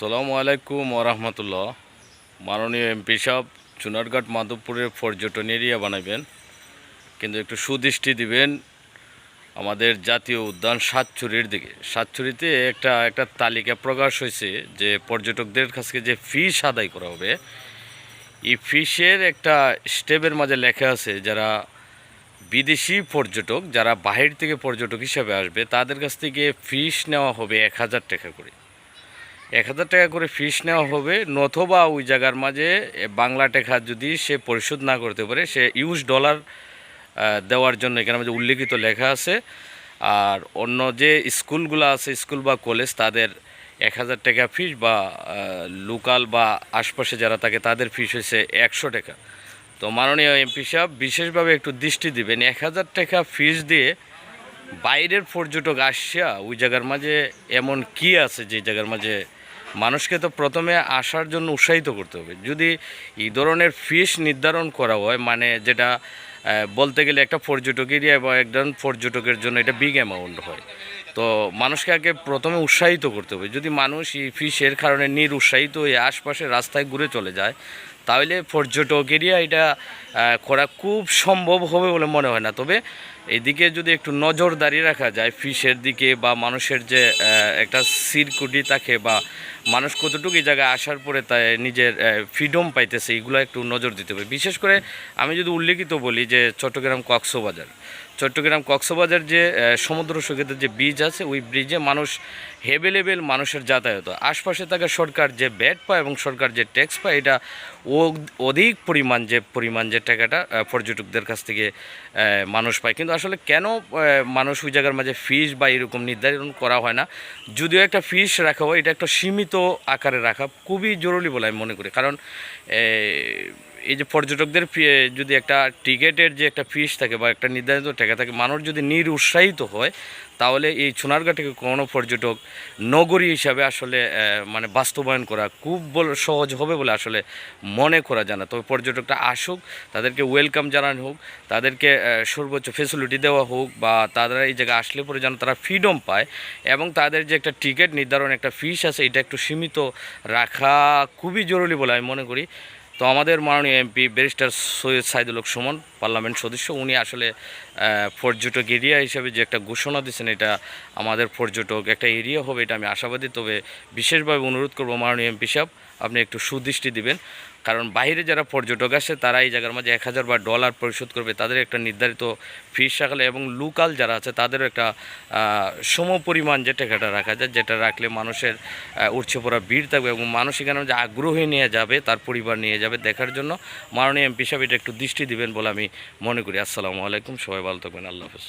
সালামু আলাইকুম ওরহমতুল্লাহ মাননীয় এমপি সাহেব, চুনারঘাট মাধবপুরের পর্যটন এরিয়া বানাবেন কিন্তু একটু সুদৃষ্টি দিবেন আমাদের জাতীয় উদ্যান সাতচুরির দিকে। সাতচুরিতে একটা একটা তালিকা প্রকাশ হয়েছে যে পর্যটকদের কাছ যে ফিস আদায় করা হবে, এই ফিসের একটা স্টেপের মাঝে লেখা আছে, যারা বিদেশি পর্যটক, যারা বাহির থেকে পর্যটক হিসাবে আসবে, তাদের কাছ থেকে ফিস নেওয়া হবে এক হাজার টাকা করে। এক হাজার টাকা করে ফিস নেওয়া হবে নথবা ওই জায়গার মাঝে বাংলা টাকা যদি সে পরিশোধ না করতে পারে, সে ইউজ ডলার দেওয়ার জন্য এখানে মাঝে উল্লেখিত লেখা আছে। আর অন্য যে স্কুলগুলো আছে, স্কুল বা কলেজ, তাদের এক হাজার টাকা ফিস বা লোকাল বা আশপাশে যারা থাকে, তাদের ফিস হয়েছে একশো টাকা। তো মাননীয় এমপি সাহেব, বিশেষভাবে একটু দৃষ্টি দিবেন, এক হাজার টাকা ফিস দিয়ে বাইরের পর্যটক আসিয়া ওই জায়গার মাঝে এমন কি আছে যে জায়গার মাঝে মানুষকে তো প্রথমে আসার জন্য উৎসাহিত করতে হবে। যদি এই ধরনের ফিস নির্ধারণ করা হয় মানে যেটা বলতে গেলে একটা পর্যটকেরই বা একজন পর্যটকের জন্য এটা বিগ অ্যামাউন্ট হয়। তো মানুষকে আগে প্রথমে উৎসাহিত করতে হবে। যদি মানুষ এই ফিশের কারণে নির উৎসাহিত হয়ে আশপাশে রাস্তায় ঘুরে চলে যায়, তাহলে পর্যটক এরিয়া এটা করা খুব সম্ভব হবে বলে মনে হয় না। তবে এদিকে যদি একটু নজরদারি রাখা যায় ফিশের দিকে বা মানুষের যে একটা সিরকুটি থাকে বা মানুষ কতটুকু এই জায়গায় আসার পরে তাই নিজের ফ্রিডম পাইতেছে এইগুলো একটু নজর দিতে হবে। বিশেষ করে আমি যদি উল্লেখিত বলি যে চট্টগ্রাম কক্সবাজার চট্টগ্রাম কক্সবাজার যে সমুদ্র সৈকতের যে ব্রিজ আছে, ওই ব্রিজে মানুষ হেভেলেবেল মানুষের যাতায়াত। আশপাশে থাকা সরকার যে ব্যাট পায় এবং সরকার যে ট্যাক্স পায়, এটা অধিক পরিমাণ যে পরিমাণ যে টাকাটা পর্যটকদের কাছ থেকে মানুষ পায়। কিন্তু আসলে কেন মানুষ ওই জায়গার মাঝে ফিস বা এরকম নির্ধারণ করা হয় না? যদিও একটা ফিস রাখা হয়, এটা একটা সীমিত আকারে রাখা খুবই জরুরি বলে আমি মনে করি। কারণ এই যে পর্যটকদের যদি একটা টিকেটের যে একটা ফিস থাকে বা একটা নির্ধারিত টাকা থাকে, মানুষ যদি নিরুৎসাহিত হয়, তাহলে এই সোনারঘাটকে কোনো পর্যটক নগরী হিসাবে আসলে মানে বাস্তবায়ন করা খুব বল, সহজ হবে বলে আসলে মনে করা যায় না। তবে পর্যটকটা আসুক, তাদেরকে ওয়েলকাম জানানো হোক, তাদেরকে সর্বোচ্চ ফেসিলিটি দেওয়া হোক বা তারা এই জায়গায় আসলে পরে যেন তারা ফ্রিডম পায় এবং তাদের যে একটা টিকিট নির্ধারণ একটা ফিস আছে, এটা একটু সীমিত রাখা খুবই জরুরি বলে আমি মনে করি। তো আমাদের মাননীয় MP barrister Syed Saidul Suman, parliament সদস্য, উনি আসলে পর্যটক এরিয়া হিসেবে যে একটা ঘোষণা দিয়েছেন, এটা আমাদের পর্যটক একটা এরিয়া হবে, এটা আমি আশাবাদী। তবে বিশেষভাবে অনুরোধ করব মাননীয় এমপি সাহেব, আপনি একটু সুদৃষ্টি দিবেন। কারণ বাইরে যারা পর্যটক আসে, তারা এই জায়গার মাঝে এক হাজার বা ডলার পরিশোধ করবে। তাদের একটা নির্ধারিত ফিস রাখলে এবং লোকাল যারা আছে, তাদেরও একটা সম পরিমাণ যে টাকাটা রাখা যায়, যেটা রাখলে মানুষের উঠছে পড়া ভিড় থাকবে এবং মানুষ এখানে যে আগ্রহী নিয়ে যাবে, তার পরিবার নিয়ে যাবে দেখার জন্য। মাননীয় এমপি সাহেব এটা একটু দৃষ্টি দিবেন বলে আমি মনে করি। আসসালামু আলাইকুম, সবাই ভালো থাকবেন, আল্লাহ হাফেজ।